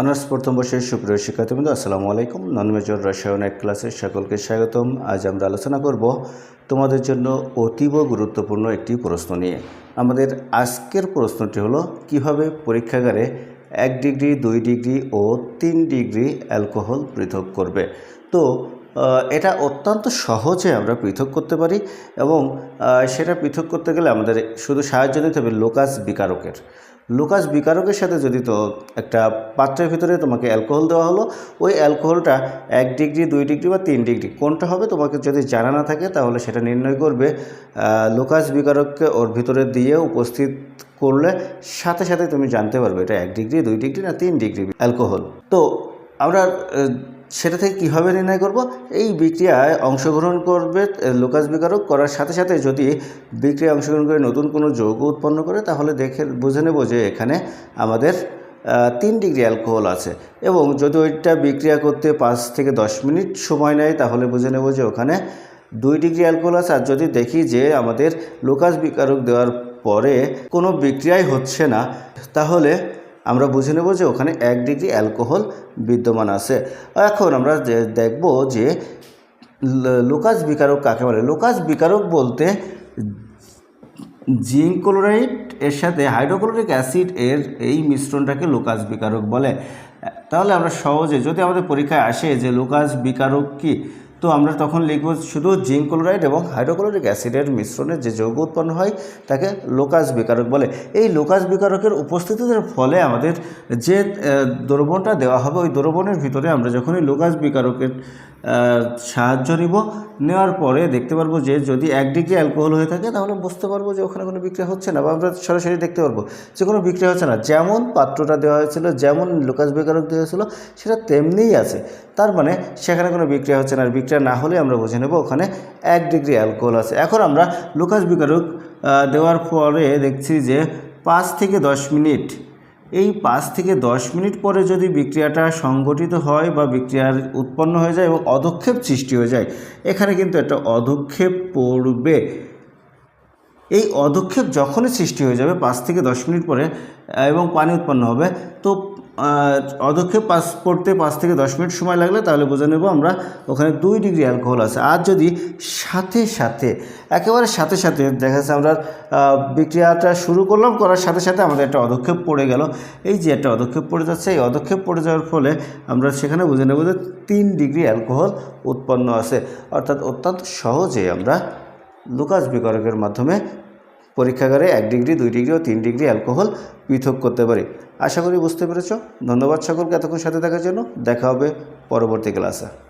Honours প্রথম বর্ষের সুপ্রিয় শিক্ষার্থীবৃন্দ, আসসালামু আলাইকুম। নন মেজর রসায়ন এক ক্লাসের সকলকে স্বাগতম। আজ আমরা আলোচনা করব তোমাদের জন্য অতীব গুরুত্বপূর্ণ একটি প্রশ্ন নিয়ে। আমাদের আজকের প্রশ্নটি হলো, কীভাবে পরীক্ষাগারে এক ডিগ্রি, দুই ডিগ্রি ও তিন ডিগ্রি অ্যালকোহল পৃথক করবে? তো এটা অত্যন্ত সহজে আমরা পৃথক করতে পারি এবং সেটা পৃথক করতে গেলে আমাদের শুধু সাহায্য নিতে হবে লোকাস বিকারকের। লুকাস বিকারকের সাথে যদি তো একটা পাত্রের ভিতরে তোমাকে অ্যালকোহল দেওয়া হলো। ওই অ্যালকোহলটা এক ডিগ্রি, দুই ডিগ্রি বা তিন ডিগ্রি, কোনটা হবে তোমাকে যদি জানা না থাকে তাহলে সেটা নির্ণয় করবে। লুকাস বিকারককে ওর ভিতরে দিয়ে উপস্থিত করলে সাথে সাথে তুমি জানতে পারবে এটা এক ডিগ্রি, দুই ডিগ্রি না তিন ডিগ্রি অ্যালকোহল। তো আমরা সেটা থেকে কীভাবে নির্ণয় করব? এই বিক্রিয়ায় অংশগ্রহণ করবে লুকাস বিকারক করার সাথে সাথে যদি বিক্রিয়ায় অংশগ্রহণ করে নতুন কোনো যৌগ উৎপন্ন করে, তাহলে দেখে, বুঝে নেব যে এখানে আমাদের তিন ডিগ্রি অ্যালকোহল আছে। এবং যদি ওইটা বিক্রিয়া করতে পাঁচ থেকে দশ মিনিট সময় নেয়, তাহলে বুঝে নেব যে ওখানে দুই ডিগ্রি অ্যালকোহল আছে। আর যদি দেখি যে আমাদের লুকাস বিকারক দেওয়ার পরে কোনো বিক্রিয়াই হচ্ছে না, তাহলে আমরা বুঝে নেব যে ওখানে এক ডিগ্রি অ্যালকোহল বিদ্যমান আছে। এখন আমরা যে দেখব যে লোকাস বিকারক কাকে বলে? লুকাস বিকারক বলতে জিঙ্ক ক্লোরাইড এর সাথে হাইড্রোক্লোরিক অ্যাসিড এর এই মিশ্রণটাকে লুকাস বিকারক বলে। তাহলে আমরা সহজে, যদি আমাদের পরীক্ষায় আসে যে লুকাস বিকারক কি তো আমরা তখন লিখব শুধু জিঙ্ক ক্লোরাইড এবং হাইড্রোক্লোরিক অ্যাসিডের মিশ্রণে যে যৌগ উৎপন্ন হয়, তাকে লোকাস বিকারক বলে। এই লোকাস বিকারকের উপস্থিতিদের ফলে আমাদের যে দ্রবণটা দেওয়া হবে, ওই দ্রবণের ভিতরে আমরা যখনই লোকাস বিকারকের সাহায্য নিব। নেওয়ার পরে দেখতে পারব যে যদি এক ডিগ্রি অ্যালকোহল হয়ে থাকে, তাহলে বুঝতে পারব যে ওখানে কোনো বিক্রিয়া হচ্ছে না বা আমরা সরাসরি দেখতে পারব যে কোনো বিক্রিয়া হচ্ছে না। যেমন পাত্রটা দেওয়া হয়েছিল, যেমন লোকাস বেকারক দেওয়া হয়েছিল, সেটা তেমনিই আছে। তার মানে সেখানে কোনো বিক্রিয়া হচ্ছে না। আর বিক্রিয়া না হলে আমরা বুঝে নেব ওখানে এক ডিগ্রি অ্যালকোহল আছে। এখন আমরা লুকাস বিকারক দেওয়ার পরে দেখছি যে পাঁচ থেকে দশ মিনিট এই পাঁচ থেকে দশ মিনিট পরে যদি বিক্রিয়াটা সংগঠিত হয় বা বিক্রিয়ার উৎপন্ন হয়ে যায় এবং অধক্ষেপ সৃষ্টি হয়ে যায়, এখানে কিন্তু একটা অধক্ষেপ পড়বে। এই অধক্ষেপ যখনই সৃষ্টি হয়ে যাবে, পাঁচ থেকে দশ মিনিট পরে এবং পানি উৎপন্ন হবে, তো অধক্ষেপ পাস পড়তে পাঁচ থেকে দশ মিনিট সময় লাগলে তাহলে বুঝে নেব আমরা ওখানে দুই ডিগ্রি অ্যালকোহল আছে। আর যদি সাথে সাথে, একেবারে সাথে সাথে, দেখা যাচ্ছে আমরা বিক্রিয়াটা শুরু করলাম, করার সাথে সাথে আমাদের একটা অধক্ষেপ পড়ে গেল। এই যে একটা অধক্ষেপ পড়ে যাচ্ছে, এই অধক্ষেপ পড়ে যাওয়ার ফলে আমরা সেখানে বুঝে নেব যে তিন ডিগ্রি অ্যালকোহল উৎপন্ন আছে। অর্থাৎ অত্যন্ত সহজে আমরা লুকাস বিকরকের মাধ্যমে পরীক্ষাগারে এক ডিগ্রি, দুই ডিগ্রি ও তিন ডিগ্রি অ্যালকোহল পৃথক করতে পারি। আশা করি বুঝতে পেরেছ। ধন্যবাদ সকলকে এতক্ষণ সাথে থাকার জন্য। দেখা হবে পরবর্তী ক্লাসে।